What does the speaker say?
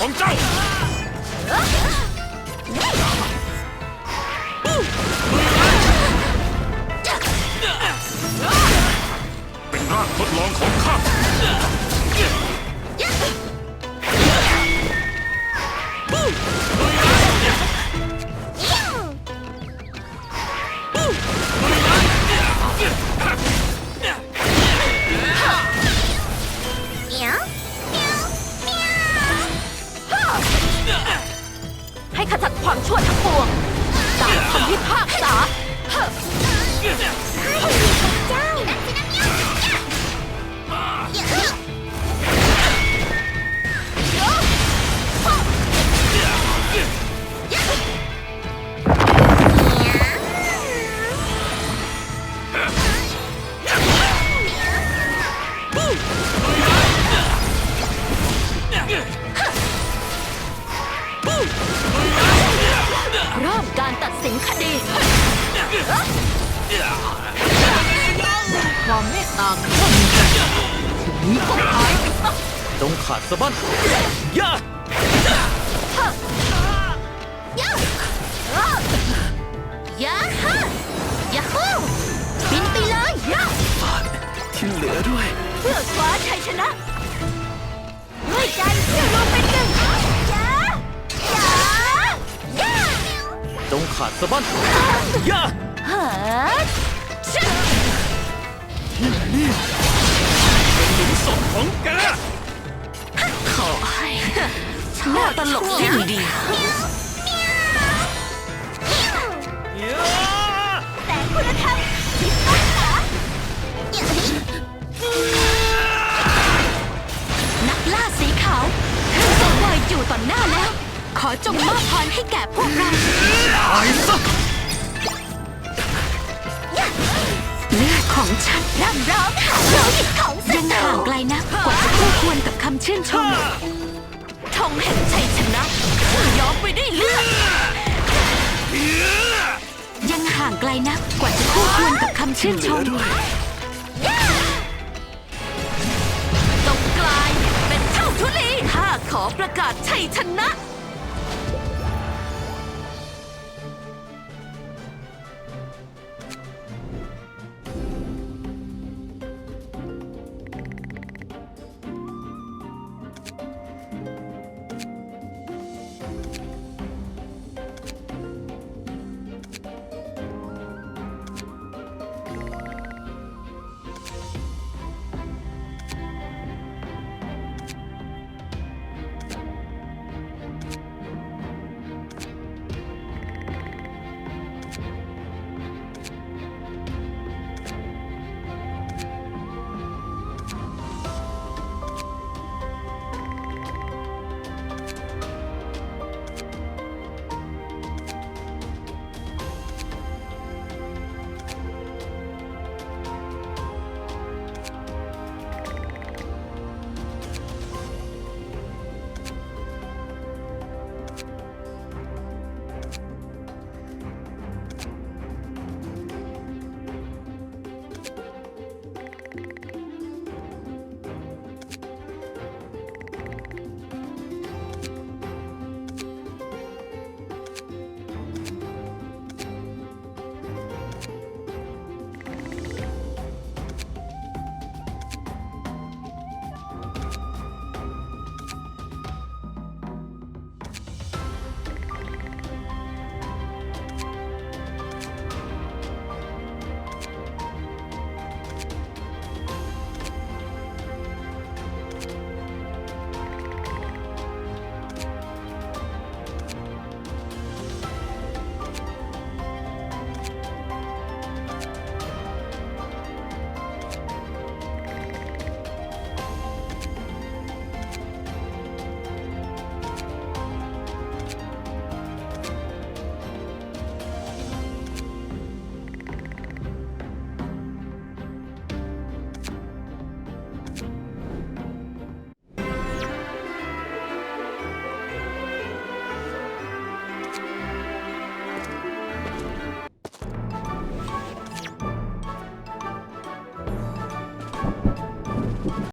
ของเจ้าเป็นร่างทดลองของข้า ความชั่วทั้งปวงตามคำพิพากษา คดีความเมตตาข้นถึงนี้ก็หายไปซะจงขาดสะบั้นย่ายาฮะยาฮูบินไปเลยยาที่เหลือด้วย เพื่อคว้าชัยชนะด้วยใจ ดสะบั้นย่าฮะชะหลุมศพของแกขอให้น่าตลกสิ้นดีแต่คุณธรรมพิพากษานักล่าสีขาวเครื่องสังเวยอยู่ต่อหน้าแล้ว ขอจงมอบพรให้แก่พวกเรา ตายซะเลือดของฉันร่ำร้องหาโลหิตของยังห่างไกลนักกว่าจะคู่ควรกับคำชื่นชม ธงแห่งชัยชนะที่ย้อมไปด้วยเลือด ยังห่างไกลนักกว่าจะคู่ควรกับคำชื่นชม ต้องกลายเป็นเท่าทุลีข้าขอประกาศชัยชนะ